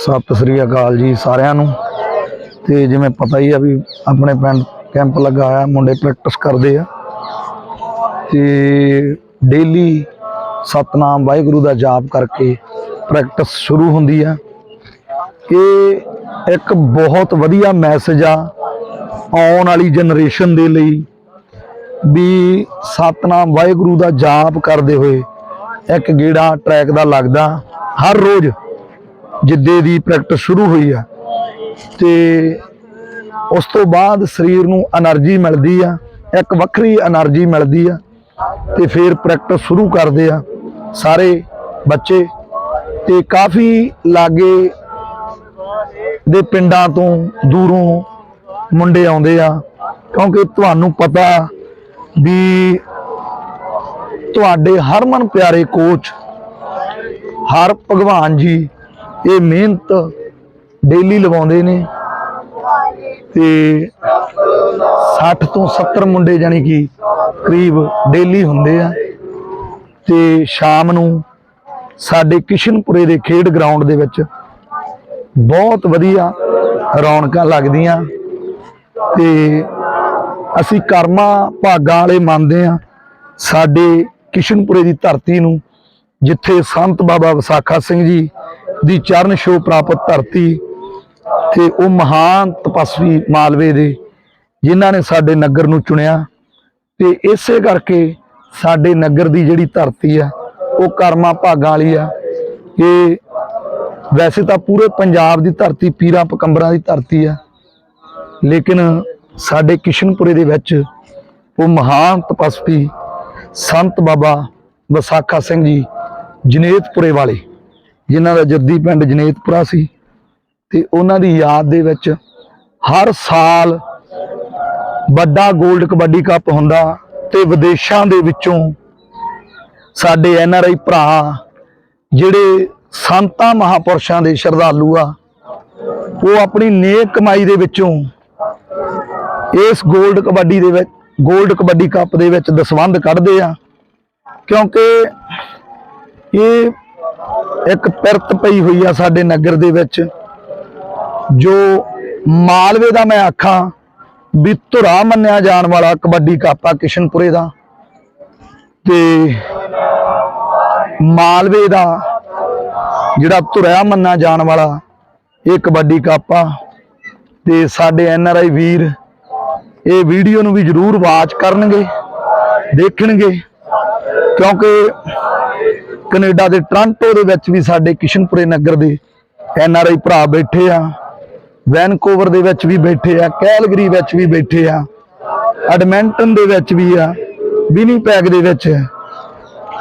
ਸਤਿ ਸ੍ਰੀ ਅਕਾਲ ਜੀ ਸਾਰਿਆਂ ਨੂੰ। ਤੇ ਜਿਵੇਂ ਪਤਾ ਹੀ ਆ ਵੀ ਆਪਣੇ ਪਿੰਡ ਕੈਂਪ ਲੱਗਾ ਆ ਮੁੰਡੇ ਪ੍ਰੈਕਟਿਸ ਕਰਦੇ ਆ। ਤੇ ਡੇਲੀ ਸਤਨਾਮ ਵਾਹਿਗੁਰੂ ਦਾ ਜਾਪ ਕਰਕੇ ਪ੍ਰੈਕਟਿਸ ਸ਼ੁਰੂ ਹੁੰਦੀ ਆ। ਇਹ ਇੱਕ ਬਹੁਤ ਵਧੀਆ ਮੈਸੇਜ ਆ ਆਉਣ ਵਾਲੀ ਜਨਰੇਸ਼ਨ ਦੇ ਲਈ ਵੀ ਸਤਨਾਮ ਵਾਹਿਗੁਰੂ ਦਾ ਜਾਪ ਕਰਦੇ ਹੋਏ ਇੱਕ ਗੇੜਾ ਟਰੈਕ ਦਾ ਲੱਗਦਾ ਹਰ ਰੋਜ਼। ਜਿੱਦੇ ਦੀ ਪ੍ਰੈਕਟਿਸ ਸ਼ੁਰੂ ਹੋਈ ਆ। ਤੇ ਉਸ ਤੋਂ ਬਾਅਦ ਸਰੀਰ ਨੂੰ એનર્ਜੀ ਮਿਲਦੀ ਆ, ਇੱਕ ਵੱਖਰੀ એનર્ਜੀ ਮਿਲਦੀ ਆ, ਤੇ ਫਿਰ ਪ੍ਰੈਕਟਿਸ ਸ਼ੁਰੂ ਕਰਦੇ ਆ ਸਾਰੇ ਬੱਚੇ। ਤੇ ਕਾਫੀ ਲਾਗੇ ਦੇ ਪਿੰਡਾਂ ਤੋਂ ਦੂਰੋਂ ਮੁੰਡੇ ਆਉਂਦੇ ਆ, ਕਿਉਂਕਿ ਤੁਹਾਨੂੰ ਪਤਾ ਵੀ ਤੁਹਾਡੇ ਹਰਮਨ ਪਿਆਰੇ ਕੋਚ ਹਰ ਭਗਵਾਨ ਜੀ ਇਹ ਮਿਹਨਤ ਡੇਲੀ ਲਵਾਉਂਦੇ ਨੇ ਤੇ 60 ਤੋਂ 70 ਮੁੰਡੇ ਜਾਨੀ ਕਿ ਕਰੀਬ ਡੇਲੀ ਹੁੰਦੇ ਆ ਤੇ ਸ਼ਾਮ ਨੂੰ ਸਾਡੇ ਕਿਸ਼ਨਪੁਰੇ ਦੇ ਖੇਡ ਗਰਾਊਂਡ ਦੇ ਵਿੱਚ ਬਹੁਤ ਵਧੀਆ ਰੌਣਕਾਂ ਲੱਗਦੀਆਂ ਤੇ ਅਸੀਂ ਕਰਮਾ ਭਾਗਾਂ ਵਾਲੇ ਮੰਨਦੇ ਆ ਸਾਡੇ ਕਿਸ਼ਨਪੁਰੇ ਦੀ ਧਰਤੀ ਨੂੰ ਜਿੱਥੇ ਸੰਤ ਬਾਬਾ ਵਿਸਾਖਾ ਸਿੰਘ ਜੀ ਦੀ ਚਰਨ ਛੋਹ ਪ੍ਰਾਪਤ ਧਰਤੀ ਤੇ ਉਹ ਮਹਾਨ ਤਪਸਵੀ ਮਾਲਵੇ ਦੇ, ਜਿਨ੍ਹਾਂ ਨੇ ਸਾਡੇ ਨਗਰ ਨੂੰ ਚੁਣਿਆ ਤੇ ਇਸੇ ਕਰਕੇ ਸਾਡੇ ਨਗਰ ਦੀ ਜਿਹੜੀ ਧਰਤੀ ਆ, ਉਹ ਕਰਮਾ ਭਾਗਾਂ ਵਾਲੀ ਆ। ਇਹ ਵੈਸੇ ਤਾਂ ਪੂਰੇ ਪੰਜਾਬ ਦੀ ਧਰਤੀ ਪੀਰਾਂ ਪਕੰਬਰਾਂ ਦੀ ਧਰਤੀ ਆ, ਲੇਕਿਨ ਸਾਡੇ ਕਿਸ਼ਨਪੁਰੇ ਦੇ ਵਿੱਚ ਉਹ ਮਹਾਨ ਤਪਸਵੀ ਸੰਤ ਬਾਬਾ ਵਿਸਾਖਾ ਸਿੰਘ ਜੀ ਜਨੇਤਪੁਰੇ ਵਾਲੇ ਜਿਨ੍ਹਾਂ ਦਾ ਜੱਦੀ ਪਿੰਡ ਜਨੇਤਪੁਰਾ ਸੀ ਤੇ ਉਹਨਾਂ ਦੀ ਯਾਦ ਦੇ ਵਿੱਚ ਹਰ ਸਾਲ ਵੱਡਾ 골ਡ ਕਬੱਡੀ ਕੱਪ ਹੁੰਦਾ ਤੇ ਵਿਦੇਸ਼ਾਂ ਦੇ ਵਿੱਚੋਂ ਸਾਡੇ ਐਨ ਆਰ ਆਈ ਭਰਾ ਜਿਹੜੇ ਸੰਤਾਂ ਮਹਾਪੁਰਸ਼ਾਂ ਦੇ ਸ਼ਰਧਾਲੂ ਆ, ਉਹ ਆਪਣੀ ਨੇਕ ਕਮਾਈ ਦੇ ਵਿੱਚੋਂ ਇਸ 골ਡ ਕਬੱਡੀ ਦੇ ਵਿੱਚ 골ਡ ਕਬੱਡੀ ਕੱਪ ਦੇ ਵਿੱਚ ਦਸਵੰਦ ਕੱਢਦੇ ਆ ਕਿਉਂਕਿ ਇਹ ਇੱਕ ਪਿਰਤ ਪਈ ਹੋਈ ਆ ਸਾਡੇ ਨਗਰ ਦੇ ਵਿੱਚ, ਜੋ ਮਾਲਵੇ ਦਾ ਮੈਂ ਆਖਾਂ ਵੀ ਧੁਰਾ ਮੰਨਿਆ ਜਾਣ ਵਾਲਾ ਕਬੱਡੀ ਕੱਪ ਆ ਕਿਸ਼ਨਪੁਰੇ ਦਾ ਤੇ ਮਾਲਵੇ ਦਾ ਜਿਹੜਾ ਧੁਰਾ ਮੰਨਿਆ ਜਾਣ ਵਾਲਾ ਇਹ ਕਬੱਡੀ ਕੱਪ ਆ ਤੇ ਸਾਡੇ ਐਨ ਆਰ ਆਈ ਵੀਰ ਇਹ ਵੀਡੀਓ ਨੂੰ ਵੀ ਜਰੂਰ ਵਾਚ ਕਰਨਗੇ, ਦੇਖਣਗੇ, ਕਿਉਂਕਿ ਕੈਨੇਡਾ ਦੇ ਟ੍ਰਾਂਟੋ ਦੇ ਵਿੱਚ ਵੀ ਸਾਡੇ ਕਿਸ਼ਨਪੁਰੇ ਨਗਰ ਦੇ ਐਨ ਆਰ ਆਈ ਭਰਾ ਬੈਠੇ ਆ, ਵੈਨਕੂਵਰ ਦੇ ਵਿੱਚ ਵੀ ਬੈਠੇ ਆ, ਕੈਲਗਰੀ ਵਿੱਚ ਵੀ ਬੈਠੇ ਆ, ਐਡਮਿੰਟਨ ਦੇ ਵਿੱਚ ਵੀ ਆ, ਵਿਨੀਪੈਗ ਦੇ ਵਿੱਚ,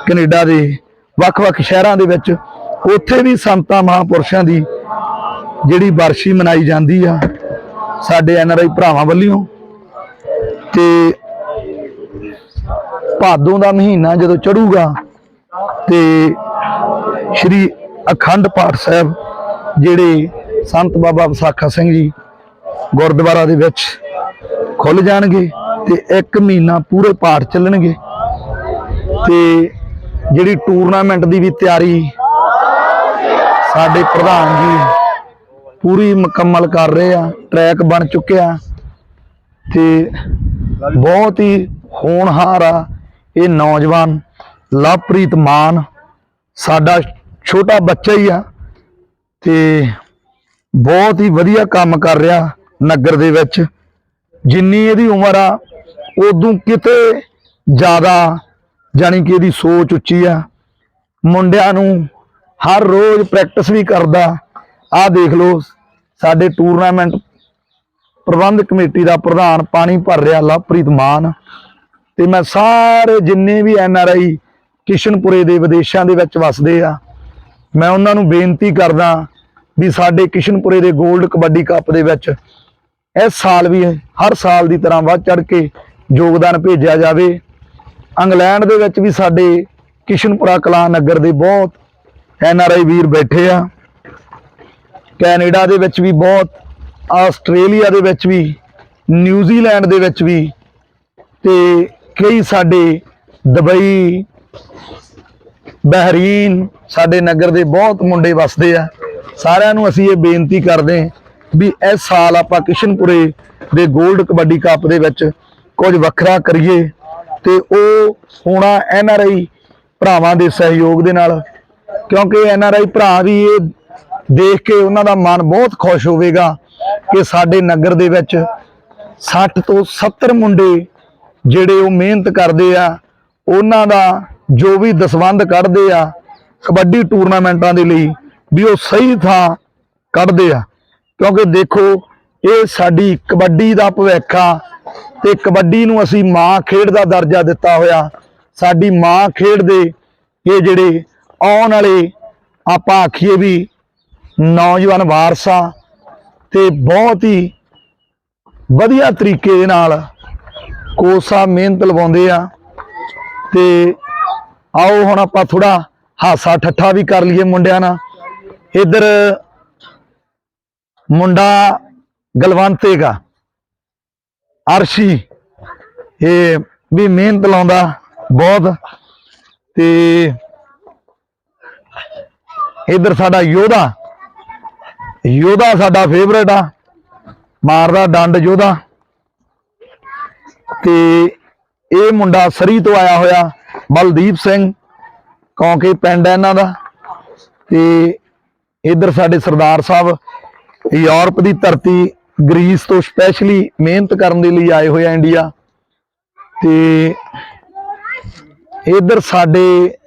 ਕੈਨੇਡਾ ਦੇ ਵੱਖ-ਵੱਖ ਸ਼ਹਿਰਾਂ ਦੇ ਵਿੱਚ, ਉੱਥੇ ਵੀ ਸੰਤਾਂ ਮਹਾਪੁਰਸ਼ਾਂ ਦੀ ਜਿਹੜੀ ਵਰਸ਼ੀ ਮਨਾਈ ਜਾਂਦੀ ਆ, ਸਾਡੇ ਐਨ ਆਰ ਆਈ ਭਰਾਵਾਂ ਵੱਲੋਂ। ਤੇ ਭਾਦੋਂ ਦਾ ਮਹੀਨਾ ਜਦੋਂ ਚੜੂਗਾ ਤੇ ਸ਼੍ਰੀ ਅਖੰਡ ਪਾਠ ਸਾਹਿਬ ਜਿਹੜੇ ਸੰਤ ਬਾਬਾ ਵਿਸਾਖਾ ਸਿੰਘ ਜੀ ਗੁਰਦੁਆਰਾ ਦੇ ਵਿੱਚ ਖੁੱਲ ਜਾਣਗੇ ਤੇ ਇੱਕ ਮਹੀਨਾ ਪੂਰੇ ਪਾਠ ਚੱਲਣਗੇ ਤੇ ਜਿਹੜੀ ਟੂਰਨਾਮੈਂਟ ਦੀ ਵੀ ਤਿਆਰੀ ਸਾਡੇ ਪ੍ਰਧਾਨ ਜੀ ਪੂਰੀ ਮੁਕੰਮਲ ਕਰ ਰਹੇ ਆ ਟਰੈਕ ਬਣ ਚੁੱਕਿਆ ਤੇ ਬਹੁਤ ਹੀ ਹੋਣਹਾਰ ਆ ਇਹ ਨੌਜਵਾਨ ਲਵਪ੍ਰੀਤ ਮਾਨ ਸਾਡਾ ਛੋਟਾ ਬੱਚਾ ਹੀ ਆ ਤੇ ਬਹੁਤ ਹੀ ਵਧੀਆ ਕੰਮ ਕਰ ਰਿਹਾ ਨਗਰ ਦੇ ਵਿੱਚ। ਜਿੰਨੀ ਇਹਦੀ ਉਮਰ ਆ, ਉਦੋਂ ਕਿਤੇ ਜ਼ਿਆਦਾ ਜਾਣੀ ਕਿ ਇਹਦੀ ਸੋਚ ਉੱਚੀ ਆ। ਮੁੰਡਿਆਂ ਨੂੰ ਹਰ ਰੋਜ਼ ਪ੍ਰੈਕਟਿਸ ਵੀ ਕਰਦਾ। ਆਹ ਦੇਖ ਲਓ, ਸਾਡੇ ਟੂਰਨਾਮੈਂਟ ਪ੍ਰਬੰਧ ਕਮੇਟੀ ਦਾ ਪ੍ਰਧਾਨ ਪਾਣੀ ਭਰ ਰਿਹਾ ਲਵਪ੍ਰੀਤ ਮਾਨ। ਤੇ ਮੈਂ ਸਾਰੇ ਜਿੰਨੇ ਵੀ ਐਨ ਆਰ ਆਈ ਕਿਸ਼ਨਪੁਰੇ ਦੇ ਵਿਦੇਸ਼ਾਂ ਦੇ ਵਿੱਚ ਵਸਦੇ ਆ। ਮੈਂ ਉਹਨਾਂ ਨੂੰ ਬੇਨਤੀ ਕਰਦਾ ਵੀ ਸਾਡੇ ਕਿਸ਼ਨਪੁਰੇ ਦੇ 골ਡ ਕਬੱਡੀ ਕੱਪ ਦੇ ਵਿੱਚ ਇਸ ਸਾਲ ਵੀ ਹਰ ਸਾਲ ਦੀ ਤਰ੍ਹਾਂ ਵੱਧ ਚੜ ਕੇ ਯੋਗਦਾਨ ਭੇਜਿਆ ਜਾਵੇ। ਇੰਗਲੈਂਡ ਦੇ ਵਿੱਚ ਵੀ ਸਾਡੇ ਕਿਸ਼ਨਪੁਰਾ ਕਲਾਂ ਨਗਰ ਦੇ ਬਹੁਤ ਐਨ ਆਰ ਆਈ ਵੀਰ ਬੈਠੇ ਆ। ਕੈਨੇਡਾ ਦੇ ਵਿੱਚ ਵੀ ਬਹੁਤ, ਆਸਟ੍ਰੇਲੀਆ ਦੇ ਵਿੱਚ ਵੀ, ਨਿਊਜ਼ੀਲੈਂਡ ਦੇ ਵਿੱਚ ਵੀ ਤੇ ਕਈ ਸਾਡੇ ਦੁਬਈ ਬਹਿਰੀਨ ਸਾਡੇ ਨਗਰ ਦੇ ਬਹੁਤ ਮੁੰਡੇ ਵਸਦੇ ਆ। ਸਾਰਿਆਂ ਨੂੰ ਅਸੀਂ ਇਹ ਬੇਨਤੀ ਕਰਦੇ ਹਾਂ ਵੀ ਇਸ ਸਾਲ ਆਪਾਂ ਕਿਸ਼ਨਪੁਰੇ ਦੇ 골ਡ ਕਬੱਡੀ ਕੱਪ ਦੇ ਵਿੱਚ ਕੁਝ ਵੱਖਰਾ ਕਰੀਏ ਤੇ ਉਹ ਹੋਣਾ ਐਨ ਆਰ ਆਈ ਭਰਾਵਾਂ ਦੇ ਸਹਿਯੋਗ ਦੇ ਨਾਲ, ਕਿਉਂਕਿ ਐਨ ਆਰ ਆਈ ਭਰਾ ਵੀ ਇਹ ਦੇਖ ਕੇ ਉਹਨਾਂ ਦਾ ਮਨ ਬਹੁਤ ਖੁਸ਼ ਹੋਵੇਗਾ ਕਿ ਸਾਡੇ ਨਗਰ ਦੇ ਵਿੱਚ 60 ਤੋਂ 70 ਮੁੰਡੇ ਜਿਹੜੇ ਉਹ ਮਿਹਨਤ ਕਰਦੇ ਆ, ਉਹਨਾਂ ਦਾ ਜੋ ਵੀ ਦਸਵੰਧ ਕੱਢਦੇ ਆ, ਕਬੱਡੀ ਟੂਰਨਾਮੈਂਟਾਂ ਦੇ ਲਈ ਵੀ ਉਹ ਸਹੀ ਥਾਂ ਕੱਢਦੇ ਆ। ਕਿਉਂਕਿ ਦੇਖੋ, ਇਹ ਸਾਡੀ ਕਬੱਡੀ ਦਾ ਭਵਿੱਖ ਆ ਤੇ ਕਬੱਡੀ ਨੂੰ ਅਸੀਂ ਮਾਂ ਖੇਡ ਦਾ ਦਰਜਾ ਦਿੱਤਾ ਹੋਇਆ। ਸਾਡੀ ਮਾਂ ਖੇਡ ਦੇ ਇਹ ਜਿਹੜੇ ਆਉਣ ਵਾਲੇ ਆਪਾਂ ਆਖੀਏ ਵੀ ਨੌਜਵਾਨ ਵਾਰਸ ਆ ਤੇ ਬਹੁਤ ਹੀ ਵਧੀਆ ਤਰੀਕੇ ਦੇ ਨਾਲ ਕੋਸਾ ਮਿਹਨਤ ਲਵਾਉਂਦੇ ਆ ਤੇ ਆਓ ਹੁਣ ਆਪਾਂ ਥੋੜਾ ਹਾਸਾ ਠੱਠਾ ਵੀ ਕਰ ਲਈਏ ਮੁੰਡਿਆਂ ਨਾਲ। ਇਧਰ ਮੁੰਡਾ ਗਲਵੰਤੇਗਾ ਅਰਸ਼ੀ। ਇਹ ਵੀ ਮਿਹਨਤ ਲਾਉਂਦਾ ਬਹੁਤ। ਤੇ ਇਧਰ ਸਾਡਾ ਯੋਧਾ। ਯੋਧਾ ਸਾਡਾ ਫੇਵਰੇਟ ਆ। ਮਾਰਦਾ ਡੰਡ ਯੋਧਾ। ਤੇ ਇਹ ਮੁੰਡਾ ਸਰੀ ਤੋਂ ਆਇਆ ਹੋਇਆ। ਬਲਦੀਪ ਸਿੰਘ ਕਿਉਂਕਿ ਪਿੰਡ ਹੈ ਇਹਨਾਂ ਦਾ। ਤੇ ਇਧਰ ਸਾਡੇ ਸਰਦਾਰ ਸਾਹਿਬ, ਯੂਰਪ ਦੀ ਧਰਤੀ ਗ੍ਰੀਸ ਤੋਂ ਸਪੈਸ਼ਲੀ ਮਿਹਨਤ ਕਰਨ ਦੇ ਲਈ ਆਏ ਹੋਏ ਆ ਇੰਡੀਆ। ਤੇ ਇਧਰ ਸਾਡੇ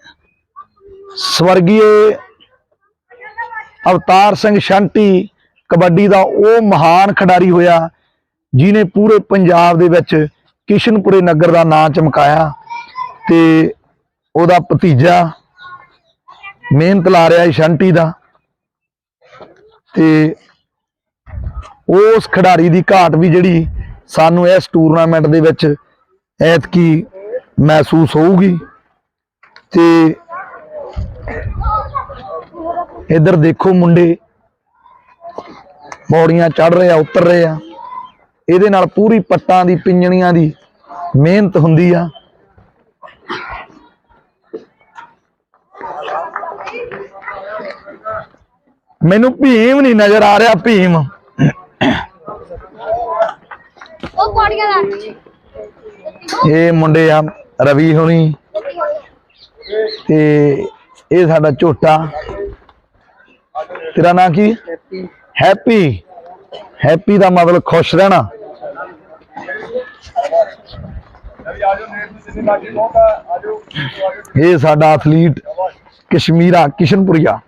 ਸਵਰਗੀਏ ਅਵਤਾਰ ਸਿੰਘ ਸ਼ੰਟੀ, ਕਬੱਡੀ ਦਾ ਉਹ ਮਹਾਨ ਖਿਡਾਰੀ ਹੋਇਆ ਜਿਨੇ ਪੂਰੇ ਪੰਜਾਬ ਦੇ ਵਿੱਚ ਕਿਸ਼ਨਪੁਰੇ ਨਗਰ ਦਾ ਨਾਂ ਚਮਕਾਇਆ। ਤੇ ਉਹਦਾ ਭਤੀਜਾ ਮਿਹਨਤ ਲਾ ਰਿਹਾ ਹੈ ਸ਼ੰਟੀ ਦਾ ਤੇ ਉਸ ਖਿਡਾਰੀ ਦੀ ਘਾਟ ਵੀ ਜਿਹੜੀ ਸਾਨੂੰ ਇਸ ਟੂਰਨਾਮੈਂਟ ਦੇ ਵਿੱਚ ਐਤਕੀ ਮਹਿਸੂਸ ਹੋਊਗੀ ਤੇ ਇੱਧਰ ਦੇਖੋ ਮੁੰਡੇ ਪੌੜੀਆਂ ਚੜ ਰਹੇ ਆ, ਉਤਰ ਰਹੇ ਆ। ਇਹਦੇ ਨਾਲ ਪੂਰੀ ਪੱਟਾਂ ਦੀ, ਪਿੰਜਣੀਆਂ ਦੀ ਮਿਹਨਤ ਹੁੰਦੀ ਆ। ਮੈਨੂੰ ਭੀਮ ਨਹੀਂ ਨਜ਼ਰ ਆ ਰਿਹਾ ਭੀਮ। ਉਹ ਪੌੜੀਆਂ ਦਾ ਇਹ ਮੁੰਡੇ ਆ ਰਵੀ ਹੁਣੀ। ਤੇ ਇਹ ਸਾਡਾ ਝੋਟਾ। ਤੇਰਾ ਨਾਂ ਕੀ? ਹੈਪੀ। ਹੈਪੀ ਦਾ ਮਤਲਬ ਖੁਸ਼ ਰਹਿਣਾ। ਇਹ ਸਾਡਾ ਐਥਲੀਟ ਕਸ਼ਮੀਰਾ ਕਿਸ਼ਨਪੁਰੀਆ।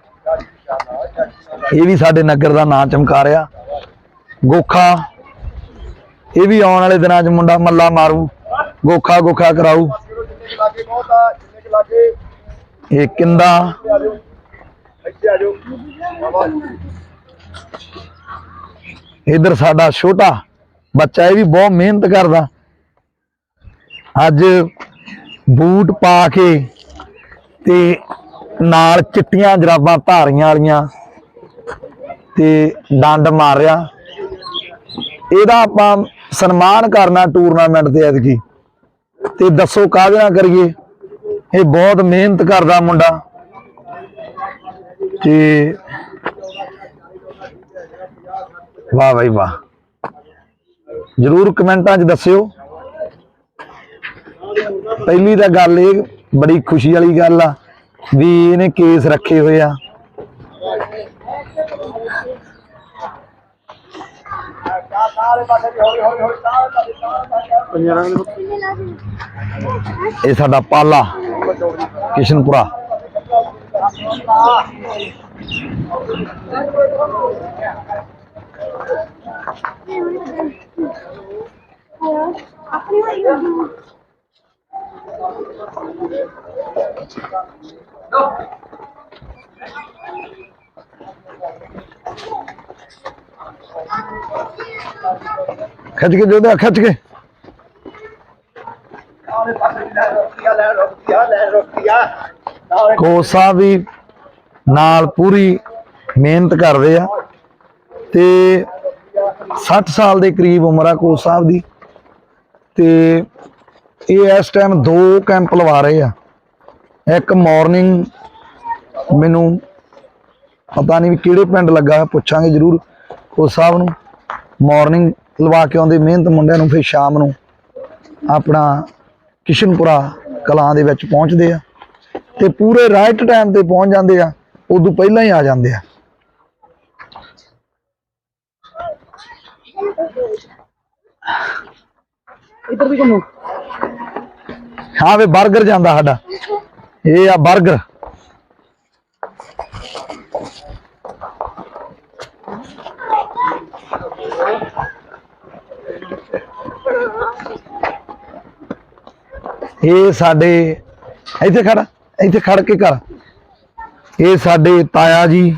ਇਹ ਵੀ ਸਾਡੇ ਨਗਰ ਦਾ ਨਾਂ ਚਮਕਾ ਰਿਹਾ ਗੋਖਾ, ਇਹ ਵੀ ਆਉਣ ਵਾਲੇ ਦਿਨਾਂ 'ਚ ਮੁੰਡਾ ਮੱਲਾ ਮਾਰੂ। ਗੋਖਾ ਗੋਖਾ ਕਰਾਊ। ਇਹ ਕਿੰਦਾ? ਇਧਰ ਸਾਡਾ ਛੋਟਾ ਬੱਚਾ, ਇਹ ਵੀ ਬਹੁਤ ਮਿਹਨਤ ਕਰਦਾ। ਅੱਜ ਬੂਟ ਪਾ ਕੇ ਤੇ ਨਾਲ ਚਿੱਟੀਆਂ ਜਰਾਬਾਂ ਧਾਰੀਆਂ ਵਾਲੀਆਂ ਤੇ ਡੰਡ ਮਾਰ ਰਿਹਾ। ਇਹਦਾ ਆਪਾਂ ਸਨਮਾਨ ਕਰਨਾ ਟੂਰਨਾਮੈਂਟ ਤੇ ਐਤਕੀ। ਤੇ ਦੱਸੋ ਕਾਹਦੇ ਨਾਲ ਕਰੀਏ? ਇਹ ਬਹੁਤ ਮਿਹਨਤ ਕਰਦਾ ਮੁੰਡਾ। ਤੇ ਵਾਹ ਬਈ ਵਾਹ। ਜਰੂਰ ਕਮੈਂਟਾਂ 'ਚ ਦੱਸਿਓ। ਪਹਿਲੀ ਤਾਂ ਗੱਲ ਇਹ, ਬੜੀ ਖੁਸ਼ੀ ਵਾਲੀ ਗੱਲ ਆ ਵੀ ਇਹਨੇ ਕੇਸ ਰੱਖੇ ਹੋਏ ਆ। ਇਹ ਸਾਡਾ ਪਾਲਾ ਕਿਸ਼ਨਪੁਰਾ। ਆਪਣੀ ਖਿੱਚ ਕੇ ਜੋਦਾ ਖਿੱਚ ਕੇ। ਕੋਸਾ ਵੀ ਨਾਲ ਪੂਰੀ ਮਿਹਨਤ ਕਰਦੇ ਆ। ਤੇ 60 ਸਾਲ ਦੇ ਕਰੀਬ ਉਮਰ ਆ ਕੋਚ ਸਾਹਿਬ ਦੀ। ਤੇ ਇਹ ਇਸ ਟਾਈਮ ਦੋ ਕੈਂਪ ਲਵਾ ਰਹੇ ਆ। ਇੱਕ ਮਾਰਨਿੰਗ ਮੈਨੂੰ ਪਤਾ ਨਹੀਂ ਵੀ ਕਿਹੜੇ ਪਿੰਡ ਲੱਗਾ ਪੁੱਛਾਂਗੇ ਜਰੂਰ ਉਸ ਸਾਹਿਬ ਨੂੰ। ਮਾਰਨਿੰਗ ਲਵਾ ਕੇ ਆਉਂਦੇ ਮਿਹਨਤ ਮੁੰਡਿਆਂ ਨੂੰ ਫਿਰ ਸ਼ਾਮ ਨੂੰ ਆਪਣਾ ਕਿਸ਼ਨਪੁਰਾ ਕਲਾਂ ਦੇ ਵਿੱਚ ਪਹੁੰਚਦੇ ਆ ਤੇ ਪੂਰੇ ਰਾਈਟ ਟਾਈਮ ਤੇ ਪਹੁੰਚ ਜਾਂਦੇ ਆ ਉਦੋਂ ਪਹਿਲਾਂ ਹੀ ਆ ਜਾਂਦੇ ਆ। ਇੱਧਰ ਵੀ ਘੁੰਮੋ। ਹਾਂ ਵੇ 버ਗਰ ਜਾਂਦਾ ਸਾਡਾ। ਇਹ ਆ 버ਗਰ ਇਹ ਸਾਡੇ, ਇੱਥੇ ਖੜ ਇੱਥੇ ਖੜ ਕੇ ਕਰ। ਇਹ ਸਾਡੇ ਤਾਇਆ ਜੀ,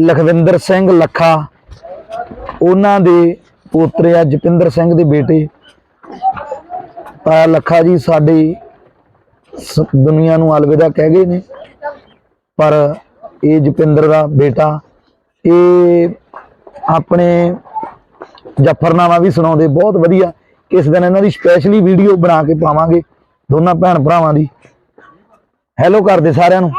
ਲਖਵਿੰਦਰ ਸਿੰਘ ਲੱਖਾ, ਉਹਨਾਂ ਦੇ ਪੋਤਰੇ ਆ ਜਪਿੰਦਰ ਸਿੰਘ ਦੇ ਬੇਟੇ। ਤਾਇਆ ਲੱਖਾ ਜੀ ਸਾਡੀ ਸ- ਦੁਨੀਆ ਨੂੰ ਅਲਵਿਦਾ ਕਹਿ ਗਏ ਨੇ। ਪਰ ਇਹ ਜਪਿੰਦਰ ਦਾ ਬੇਟਾ, ਇਹ ਆਪਣੇ ਜਫਰਨਾਮਾ ਵੀ ਸੁਣਾਉਂਦੇ, ਬਹੁਤ ਵਧੀਆ। ਕਿਸ ਦਿਨ ਇਹਨਾਂ ਦੀ ਸਪੈਸ਼ਲੀ ਵੀਡੀਓ ਬਣਾ ਕੇ ਪਾਵਾਂਗੇ ਦੋਨਾਂ ਭੈਣ ਭਰਾਵਾਂ ਦੀ। ਹੈਲੋ ਕਰਦੇ ਸਾਰਿਆਂ ਨੂੰ।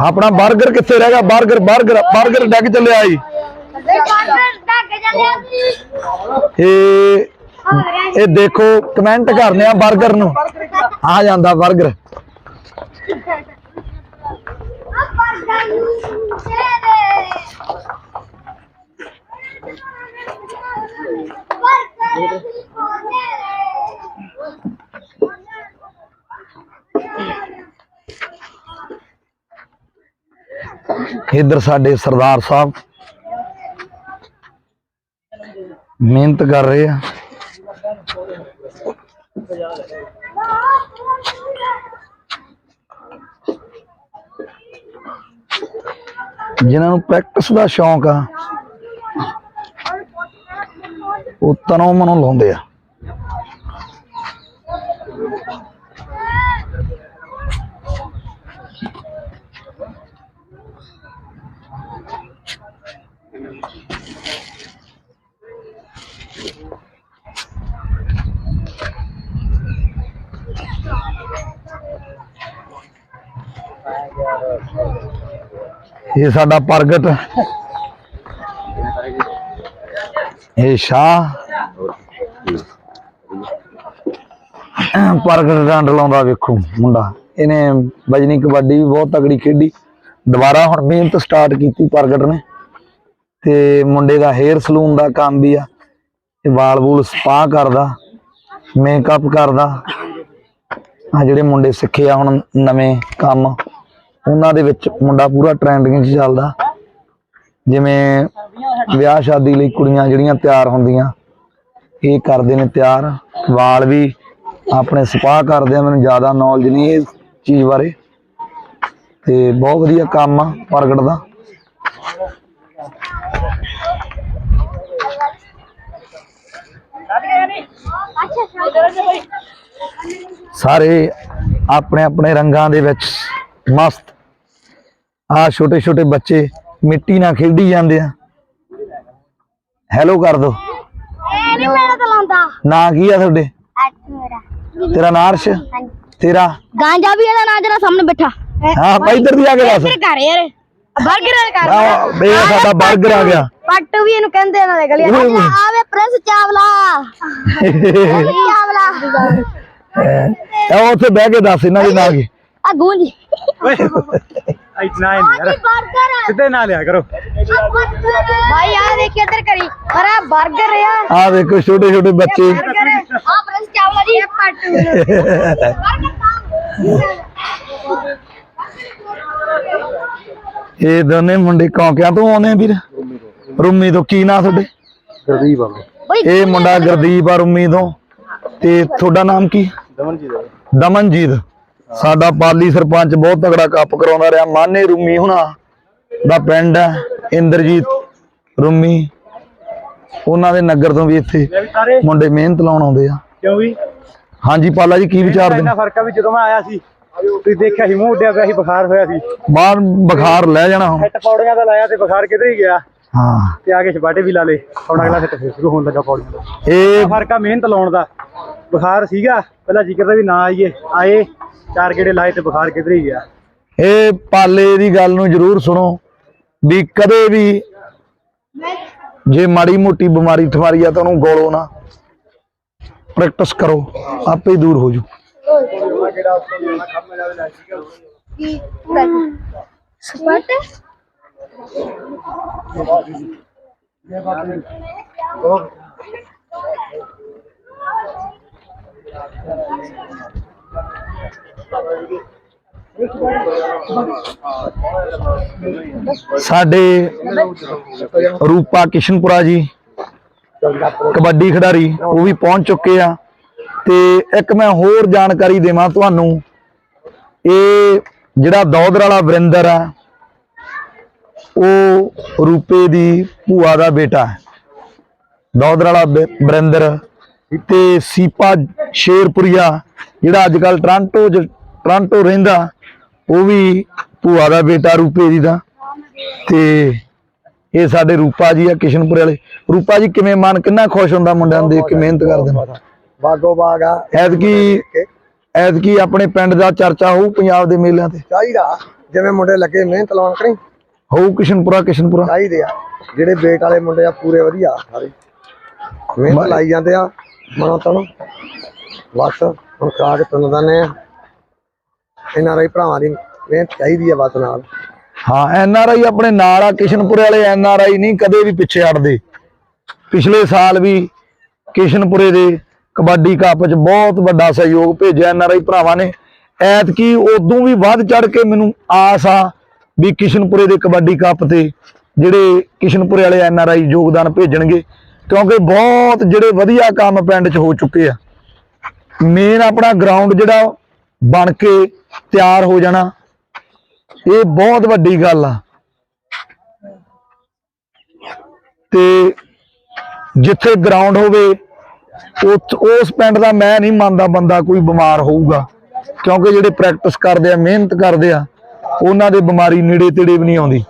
ਆਪਣਾ 버ਗਰ ਕਿੱਥੇ ਰਹਿ ਗਿਆ? 버ਗਰ 버ਗਰ 버ਗਰ ਡੱਗ ਚੱਲਿਆ ਜੀ। ਇਹ ਦੇਖੋ ਕਮੈਂਟ ਕਰਨੇ ਆ 버ਗਰ ਨੂੰ। ਆ ਜਾਂਦਾ 버ਗਰ ਇਧਰ ਸਾਡੇ ਸਰਦਾਰ ਸਾਹਿਬ ਮਿਹਨਤ ਕਰ ਰਹੇ ਆ। ਜਿਨ੍ਹਾਂ ਨੂੰ ਪ੍ਰੈਕਟਿਸ ਦਾ ਸ਼ੌਂਕ ਆ ਉਹ ਤਨੋਂ ਮਨੋਂ ਲਾਉਂਦੇ ਆ। ਇਹ ਸਾਡਾ ਪ੍ਰਗਟ। ਇਹ ਸ਼ਾਹ। ਪ੍ਰਗਟ ਡੰਡ ਲਾਉਂਦਾ ਵੇਖੋ ਮੁੰਡਾ। ਇਹਨੇ ਬਜਨੀ ਕਬੱਡੀ ਵੀ ਬਹੁਤ ਤਗੜੀ ਖੇਡੀ। ਦੁਬਾਰਾ ਹੁਣ ਮਿਹਨਤ ਸਟਾਰਟ ਕੀਤੀ ਪ੍ਰਗਟ ਨੇ। ਤੇ ਮੁੰਡੇ ਦਾ ਹੇਅਰ ਸਲੂਨ ਦਾ ਕੰਮ ਵੀ ਆ। ਇਹ ਵਾਲ ਵੂਲ ਸਪਾ ਕਰਦਾ ਮੇਕਅਪ ਕਰਦਾ। ਆ ਜਿਹੜੇ ਮੁੰਡੇ ਸਿੱਖੇ ਆ ਹੁਣ ਨਵੇਂ ਕੰਮ। ਉਹਨਾਂ ਦੇ ਵਿੱਚ ਮੁੰਡਾ ਪੂਰਾ ਟ੍ਰੈਂਡਿੰਗ 'ਚ ਚੱਲਦਾ। ਜਿਵੇਂ ਵਿਆਹ ਸ਼ਾਦੀ ਲਈ ਕੁੜੀਆਂ ਜਿਹੜੀਆਂ ਤਿਆਰ ਹੁੰਦੀਆਂ, ਇਹ ਕਰਦੇ ਨੇ ਤਿਆਰ। ਵਾਲ ਵੀ ਆਪਣੇ ਸਪਾ ਕਰਦੇ ਆ, ਮੈਨੂੰ ਜ਼ਿਆਦਾ ਨੌਲੇਜ ਨਹੀਂ ਇਹ ਚੀਜ਼ ਬਾਰੇ। ਤੇ ਬਹੁਤ ਵਧੀਆ ਕੰਮ ਆ ਪ੍ਰਗਟ ਦਾ। ਸਾਰੇ ਆਪਣੇ ਆਪਣੇ ਰੰਗਾਂ ਦੇ ਵਿੱਚ ਮਸਤ ਆ ਛੋਟੇ ਛੋਟੇ ਬੱਚੇ ਮਿੱਟੀ ਨਾਲ ਖੇਡੀ ਜਾਂਦੇ ਆ। ਹੈਲੋ ਕਰ ਦੋ। ਇਹ ਨਹੀਂ ਮੇਰਾ ਤਾਂ ਲਾਉਂਦਾ। ਨਾਂ ਕੀ ਆ ਤੁਹਾਡੇ? ਅੱਜ ਮੇਰਾ। ਤੇਰਾ ਨਾਂ ਅਰਸ਼? ਤੇਰਾ? ਗਾਂਜਾ ਵੀ ਇਹਦਾ ਨਾਂ ਜਰਾ ਸਾਹਮਣੇ ਬੈਠਾ। ਹਾਂ ਭਾਈ ਇੱਧਰ ਦੀ ਆ ਕੇ ਦੱਸ। ਘਰ ਯਾਰ। 버ਗਰ ਕਰ। ਆ ਬੇ ਸਾਡਾ 버ਗਰ ਆ ਗਿਆ। ਪੱਟ ਵੀ ਇਹਨੂੰ ਕਹਿੰਦੇ ਦੇ ਗਲੀ। ਆਵੇ ਪ੍ਰਿੰਸ ਚਾਵਲਾ। ਚਾਵਲਾ। ਆ ਉੱਥੇ ਬਹਿ ਕੇ ਦੱਸ ਇਹਨਾਂ ਦੇ ਨਾਂ ਕੀ। ਆ ਗੂੰਜ। ਆ? ਆ। ਦੇਖੋ ਛੋਟੇ ਛੋਟੇ ਬੱਚੇ। ਆ। ਪ੍ਰਿੰਸ ਚਾਵਲਾ ਜੀ। ਪੱਟ। ਇਹ ਦੋਨੇ ਮੁੰਡੇ ਕੌਂਕਿਆਂ ਤੋਂ ਆਉਂਦੇ ਆ ਵੀਰ। ਰੁੰਮੀ ਤੋਂ ਕੀ ਨਾਂ ਤੁਹਾਡੇ? ਗਰਦੀਪ ਬਾਬਾ ਇਹ ਮੁੰਡਾ ਗੁਰਦੀਪ ਆ ਰੁੰਮੀ ਤੋਂ। ਤੇ ਤੁਹਾਡਾ ਨਾਮ ਕੀ? ਦਮਨ ਜੀ ਦਾ ਦਮਨਜੀਤ। ਸਾਡਾ ਪਾਲੀ ਸਰਪੰਚ ਬਹੁਤ ਤਗੜਾ ਕੱਪ ਕਰਾਉਂਦਾ ਰਿਹਾ। ਮਾਨੇ ਰੁੰਮੀ ਹੁਣਾ ਦਾ ਪਿੰਡ ਹੈ ਇੰਦਰਜੀਤ ਰੁੰਮੀ। ਉਹਨਾਂ ਦੇ ਨਗਰ ਤੋਂ ਵੀ ਇੱਥੇ ਮੁੰਡੇ ਮਿਹਨਤ ਲਾਉਣ ਆਉਂਦੇ ਆ। ਕਿਉਂ ਵੀ ਹਾਂਜੀ ਪਾਲਾ ਜੀ ਕੀ ਵਿਚਾਰਦੇ ਇੰਨਾ ਨੇ ਫ਼ਰਕ ਆ ਵੀ ਜਦੋਂ ਮੈਂ ਆਇਆ ਸੀ ਤੁਸੀਂ ਦੇਖਿਆ ਸੀ ਮੂੰਹ ਉੱਡਿਆ ਪਿਆ ਸੀ ਬੁਖਾਰ ਹੋਇਆ ਸੀ। ਬਾਹਰ ਬੁਖਾਰ ਲੈ ਜਾਣਾ ਹੁਣ। ਹਿੱਟ ਪੌੜੀਆਂ ਦਾ ਲਾਇਆ ਤੇ ਬੁਖਾਰ ਕਿਧਰ ਹੀ ਗਿਆ। ਹਾਂ। ਤੇ ਆ ਕੇ ਛਬਾਟੇ ਵੀ ਲਾ ਲੇ ਹੁਣ ਅਗਲਾ ਸੈੱਟ ਸ਼ੁਰੂ ਹੋਣ ਲੱਗਾ ਪੌੜੀਆਂ ਦਾ। ਇਹ ਫ਼ਰਕ ਆ ਮਿਹਨਤ ਲਾਉਣ ਦਾ। ਬੁਖਾਰ ਸੀਗਾ ਪਹਿਲਾਂ ਜ਼ਿਕਰ ਦਾ ਵੀ ਨਾ ਆਈਏ ਆਏ। ਚਾਰ ਗੇੜੇ ਲਾਏ ਤੇ ਬੁਖਾਰ ਕਿਧਰ ਹੀ ਗਿਆ। ਇਹ ਪਾਲੇ ਦੀ ਗੱਲ ਨੂੰ ਜ਼ਰੂਰ ਸੁਣੋ ਵੀ ਕਦੇ ਵੀ ਜੇ ਮਾੜੀ ਮੋਟੀ ਬਿਮਾਰੀ ਠਮਾਰੀ ਆ ਤਾਂ ਉਹਨੂੰ ਗੋਲੋ ਨਾ। ਪ੍ਰੈਕਟਿਸ ਕਰੋ ਆਪੇ ਹੀ ਦੂਰ ਹੋ ਜੂ। ਕੀ ਸਪਟ ਸਾਡੇ ਰੂਪਾ ਕਿਸ਼ਨਪੁਰਾ ਜੀ, ਕਬੱਡੀ ਖਿਡਾਰੀ, ਉਹ ਵੀ ਪਹੁੰਚ ਚੁੱਕੇ ਆ। ਤੇ ਇੱਕ ਮੈਂ ਹੋਰ ਜਾਣਕਾਰੀ ਦੇਵਾਂ ਤੁਹਾਨੂੰ। ਇਹ ਜਿਹੜਾ ਦੌਦਰ ਵਾਲਾ ਵਰਿੰਦਰ ਆ, ਉਹ ਰੂਪੇ ਦੀ ਭੂਆ ਦਾ ਬੇਟਾ ਹੈ। ਦੌਦਰ ਵਾਲਾ ਵਰਿੰਦਰ ਤੇ ਸੀਪਾ ਸ਼ੇਰਪੁਰੀਆ ਜਿਹੜਾ ਅੱਜ ਕੱਲ ਟ੍ਰਾਂਟੋ ਟ੍ਰਾਂਟੋ ਰਹਿੰਦਾ ਉਹ ਵੀ ਭੂਆ ਦਾ ਬੇਟਾ ਰੂਪੇ ਜੀ ਦਾ। ਤੇ ਇਹ ਸਾਡੇ ਰੂਪਾ ਜੀ ਆ ਕਿਸ਼ਨਪੁਰੇ ਵਾਲੇ। ਰੂਪਾ ਜੀ ਕਿਵੇਂ ਮਨ ਕਿੰਨਾ ਖੁਸ਼ ਹੁੰਦਾ ਮੁੰਡਿਆਂ ਨੂੰ ਦੇਖ ਕੇ ਮਿਹਨਤ ਕਰਦੇ ਨੇ? ਬਾਗੋ ਬਾਗ ਆ। ਐਤਕੀ ਐਤਕੀ ਆਪਣੇ ਪਿੰਡ ਦਾ ਚਰਚਾ ਹੋਊ ਪੰਜਾਬ ਦੇ ਮੇਲਿਆਂ ਤੇ? ਚਾਹੀਦਾ। ਜਿਵੇਂ ਮੁੰਡੇ ਲੱਗੇ ਮਿਹਨਤ ਲਾਉਣ ਕਰੀ ਹੋਊ ਕਿਸ਼ਨਪੁਰਾ ਕਿਸ਼ਨਪੁਰਾ। ਚਾਹੀਦੇ ਆ। ਜਿਹੜੇ ਬੇਟ ਵਾਲੇ ਮੁੰਡੇ ਆ ਪੂਰੇ ਵਧੀਆ। ਸਾਰੇ। ਮਿਹਨਤ ਲਾਈ ਜਾਂਦੇ ਆ। ਮਨੋਂ ਤਨ ਬਸ, ਹੁਣ ਖਰਾਕ ਤੁੰਨ ਦਨੇ ਆ। ਇਹਨਾਂ ਰਾਈ ਭਰਾਵਾਂ ਦੀ ਮਿਹਨਤ ਚਾਹੀਦੀ ਆ ਬਸ ਨਾਲ। ਹਾਂ, ਐਨ ਆਰ ਆਈ ਆਪਣੇ ਨਾਲ ਆ, ਕਿਸ਼ਨਪੁਰੇ ਵਾਲੇ ਐਨ ਆਰ ਆਈ ਨਹੀਂ ਕਦੇ ਵੀ ਪਿੱਛੇ ਹਟਦੇ। ਪਿਛਲੇ ਸਾਲ ਵੀ ਕਿਸ਼ਨਪੁਰੇ ਦੇ ਕਬੱਡੀ ਕੱਪ 'ਚ ਬਹੁਤ ਵੱਡਾ ਸਹਿਯੋਗ ਭੇਜਿਆ ਐਨ ਆਰ ਆਈ ਭਰਾਵਾਂ ਨੇ। ਐਤਕੀ ਉਦੋਂ ਵੀ ਵੱਧ ਚੜ ਕੇ ਮੈਨੂੰ ਆਸ ਆ ਵੀ ਕਿਸ਼ਨਪੁਰੇ ਦੇ ਕਬੱਡੀ ਕੱਪ ਤੇ ਜਿਹੜੇ ਕਿਸ਼ਨਪੁਰੇ ਵਾਲੇ ਐਨ ਆਰ ਆਈ ਯੋਗਦਾਨ ਭੇਜਣਗੇ ਕਿਉਂਕਿ ਬਹੁਤ ਜਿਹੜੇ ਵਧੀਆ ਕੰਮ ਪਿੰਡ 'ਚ ਹੋ ਚੁੱਕੇ ਆ। ਮੇਨ ਆਪਣਾ ਗਰਾਊਂਡ ਜਿਹੜਾ ਬਣ ਕੇ ਤਿਆਰ ਹੋ ਜਾਣਾ, ਇਹ ਬਹੁਤ ਵੱਡੀ ਗੱਲ ਆ। ਤੇ ਜਿੱਥੇ ਗਰਾਊਂਡ ਹੋਵੇ, ਉੱਥ- ਉਸ ਪਿੰਡ ਦਾ ਮੈਂ ਨਹੀਂ ਮੰਨਦਾ ਬੰਦਾ ਕੋਈ ਬਿਮਾਰ ਹੋਊਗਾ। ਕਿਉਂਕਿ ਜਿਹੜੇ ਪ੍ਰੈਕਟਿਸ ਕਰਦੇ ਆ, ਮਿਹਨਤ ਕਰਦੇ ਆ, ਉਹਨਾਂ ਦੇ ਬਿਮਾਰੀ ਨੇੜੇ ਤੇੜੇ ਵੀ ਨਹੀਂ ਆਉਂਦੀ।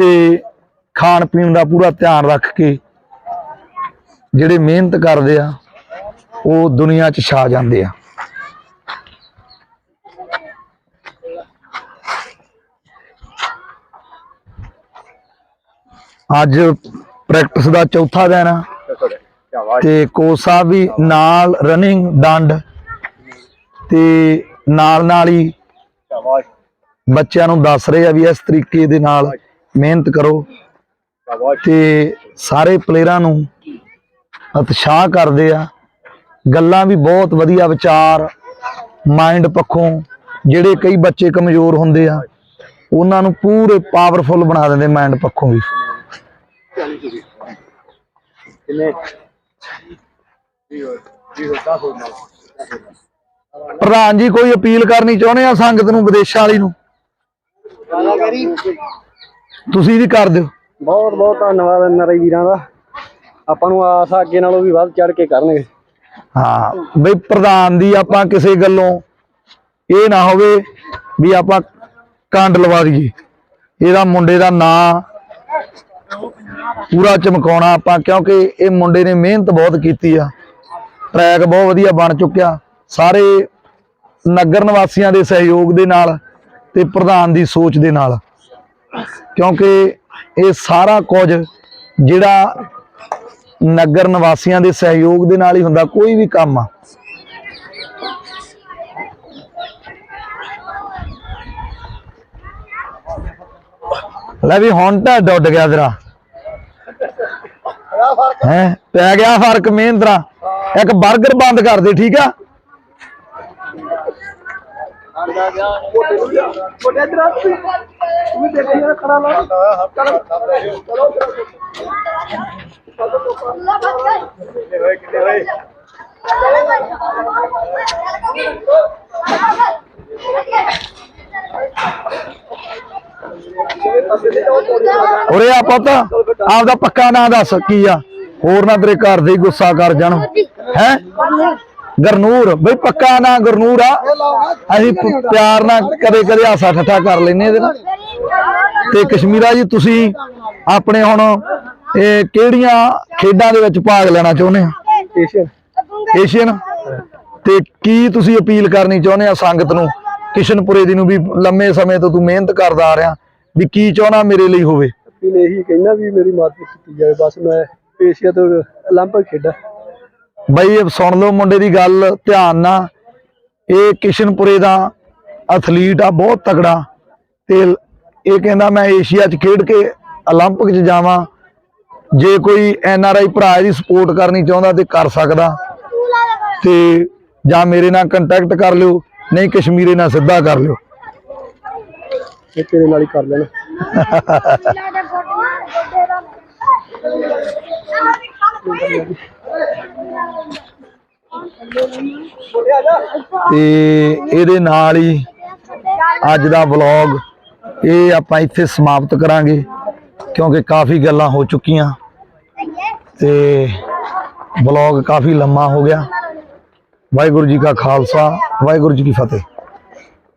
ਤੇ ਖਾਣ ਪੀਣ ਦਾ ਪੂਰਾ ਧਿਆਨ ਰੱਖ ਕੇ ਜਿਹੜੇ ਮਿਹਨਤ ਕਰਦੇ ਆ, ਉਹ ਦੁਨੀਆ 'ਚ ਛਾ ਜਾਂਦੇ ਆ। ਅੱਜ ਪ੍ਰੈਕਟਿਸ ਦਾ ਚੌਥਾ ਦਿਨ ਆ ਤੇ ਕੋਚ ਸਾਹਿਬ ਵੀ ਨਾਲ ਰਨਿੰਗ ਡੰਡ ਤੇ ਨਾਲ ਨਾਲ ਹੀ ਬੱਚਿਆਂ ਨੂੰ ਦੱਸ ਰਹੇ ਆ ਵੀ ਇਸ ਤਰੀਕੇ ਦੇ ਨਾਲ ਮਿਹਨਤ ਕਰੋ ਤੇ ਸਾਰੇ ਪਲੇਅਰਾਂ ਨੂੰ ਉਤਸ਼ਾਹ ਕਰਦੇ ਆ। ਗੱਲਾਂ ਵੀ ਬਹੁਤ ਵਧੀਆ ਵਿਚਾਰ ਮਾਈਂਡ ਪੱਖੋਂ ਜਿਹੜੇ ਕਈ ਬੱਚੇ ਕਮਜ਼ੋਰ ਹੁੰਦੇ ਆ ਉਹਨਾਂ ਨੂੰ ਪੂਰੇ ਪਾਵਰਫੁਲ ਬਣਾ ਦਿੰਦੇ ਮਾਈਂਡ ਪੱਖੋਂ ਵੀ। ਪ੍ਰਧਾਨ ਜੀ ਕੋਈ ਅਪੀਲ ਕਰਨੀ ਚਾਹੁੰਦੇ ਆ ਸੰਗਤ ਨੂੰ ਵਿਦੇਸ਼ਾਂ ਵਾਲੀ ਨੂੰ? ਤੁਸੀਂ ਵੀ ਕਰ ਦਿਓ। ਬਹੁਤ ਬਹੁਤ ਧੰਨਵਾਦ ਨਰੇ ਵੀਰਾਂ ਦਾ। ਆਪਾਂ ਨੂੰ ਆਸ ਆ ਅੱਗੇ ਨਾਲੋਂ ਵੀ ਵੱਧ ਚੜ ਕੇ ਕਰਨਗੇ। ਹਾਂ, ਬਈ ਪ੍ਰਧਾਨ ਦੀ ਆਪਾਂ ਕਿਸੇ ਗੱਲੋਂ ਇਹ ਨਾ ਹੋਵੇ ਵੀ ਆਪਾਂ ਕੰਡ ਲਵਾ ਦਈਏ। ਇਹਦਾ ਮੁੰਡੇ ਦਾ ਨਾਂ ਪੂਰਾ ਚਮਕਾਉਣਾ ਆਪਾਂ, ਕਿਉਂਕਿ ਇਹ ਮੁੰਡੇ ਨੇ ਮਿਹਨਤ ਬਹੁਤ ਕੀਤੀ ਆ। ਟਰੈਕ ਬਹੁਤ ਵਧੀਆ ਬਣ ਚੁੱਕਿਆ। ਸਾਰੇ ਨਗਰ ਨਿਵਾਸੀਆਂ ਦੇ ਸਹਿਯੋਗ ਦੇ ਨਾਲ ਤੇ ਪ੍ਰਧਾਨ ਦੀ ਸੋਚ ਦੇ ਨਾਲ। ਕਿਉਂਕਿ ਇਹ ਸਾਰਾ ਕੁਝ ਜਿਹੜਾ ਨਗਰ ਨਿਵਾਸੀਆਂ ਦੇ ਸਹਿਯੋਗ ਦੇ ਨਾਲ ਹੀ ਹੁੰਦਾ, ਕੋਈ ਵੀ ਕੰਮ ਆ। ਲੈ ਵੀ ਹੁਣ ਤਾਂ ਡੁੱਡ ਗਿਆ ਤੇਰਾ। ਹੈ, ਪੈ ਗਿਆ ਫ਼ਰਕ ਮਿਹਨਤਰਾ ਇੱਕ 버ਗਰ ਬੰਦ ਕਰ ਦੇ, ਠੀਕ ਆ? ਉਰੇ ਆ ਪੁੱਤ, ਆਪਦਾ ਪੱਕਾ ਨਾਂ ਦੱਸ ਕੀ ਆ? ਹੋਰ ਨਾ ਤੇਰੇ ਘਰ ਦੇ ਗੁੱਸਾ ਕਰ ਜਾਣ। ਹੈ? ਗਰਨੂਰ, ਬਈ ਪੱਕਾ ਨਾਂ ਗਰਨੂਰ ਆ। ਅਸੀਂ ਪਿਆਰ ਨਾਲ ਕਦੇ ਕਦੇ ਹਾਸਾ ਠੱਠਾ ਕਰ ਲੈਨੇ ਇਹਦੇ ਨਾਲ। ਤੇ ਕਸ਼ਮੀਰਾ ਜੀ, ਤੁਸੀਂ ਆਪਣੇ ਹੁਣ ਇਹ ਕਿਹੜੀਆਂ ਖੇਡਾਂ ਦੇ ਵਿੱਚ ਭਾਗ ਲੈਣਾ ਚਾਹੁੰਦੇ ਆ ਏਸ਼ੀਅਨ ਏਸ਼ੀਅਨ ਤੇ ਕੀ ਤੁਸੀਂ ਅਪੀਲ ਕਰਨੀ ਚਾਹੁੰਦੇ ਆ ਸੰਗਤ ਨੂੰ ਕਿਸ਼ਨਪੁਰੇ ਦੀ ਨੂੰ ਵੀ ਲੰਮੇ ਸਮੇਂ ਤੋਂ ਤੂੰ ਮਿਹਨਤ ਕਰਦਾ ਆ ਰਿਹਾ ਵੀ ਕੀ ਚਾਹਣਾ ਮੇਰੇ ਲਈ ਹੋਵੇ ਵੀ ਇਹੀ ਕਹਿੰਦਾ ਵੀ ਮੇਰੀ ਮਦਦ ਕੀਤੀ ਜਾਵੇ ਬਸ ਮੈਂ ਏਸ਼ੀਆ ਤੋਂ 올림픽 ਖੇਡਾਂ ਬਈ ਇਹ ਸੁਣ ਲਓ ਮੁੰਡੇ ਦੀ ਗੱਲ ਧਿਆਨ ਨਾਲ ਇਹ ਕਿਸ਼ਨਪੁਰੇ ਦਾ ਐਥਲੀਟ ਆ ਬਹੁਤ ਤਗੜਾ ਤੇ ਇਹ ਕਹਿੰਦਾ ਮੈਂ ਏਸ਼ੀਆ 'ਚ ਖੇਡ ਕੇ 올림픽 'ਚ ਜਾਵਾਂ ਜੇ ਕੋਈ ਐਨ ਆਰ ਆਈ ਭਰਾ ਇਹਦੀ ਸਪੋਰਟ ਕਰਨੀ ਚਾਹੁੰਦਾ ਤੇ ਕਰ ਸਕਦਾ ਤੇ ਜਾਂ ਮੇਰੇ ਨਾਲ ਕੰਟੈਕਟ ਕਰ ਲਿਓ ਨਹੀਂ ਕਸ਼ਮੀਰੇ ਨਾਲ ਸਿੱਧਾ ਕਰ ਲਿਓ। ਇਹ ਤੇਰੇ ਨਾਲ ਹੀ ਕਰ ਲੈਣਾ। ਤੇ ਇਹਦੇ ਨਾਲ ਹੀ ਅੱਜ ਦਾ ਵਲੌਗ ਇਹ ਆਪਾਂ ਇੱਥੇ ਸਮਾਪਤ ਕਰਾਂਗੇ ਕਿਉਂਕਿ ਕਾਫੀ ਗੱਲਾਂ ਹੋ ਚੁੱਕੀਆਂ। ਤੇ ਵਲੌਗ ਕਾਫੀ ਲੰਮਾ ਹੋ ਗਿਆ। ਵਾਹਿਗੁਰੂ ਜੀ ਕਾ ਖਾਲਸਾ ਵਾਹਿਗੁਰੂ ਜੀ ਕੀ ਫਤਿਹ।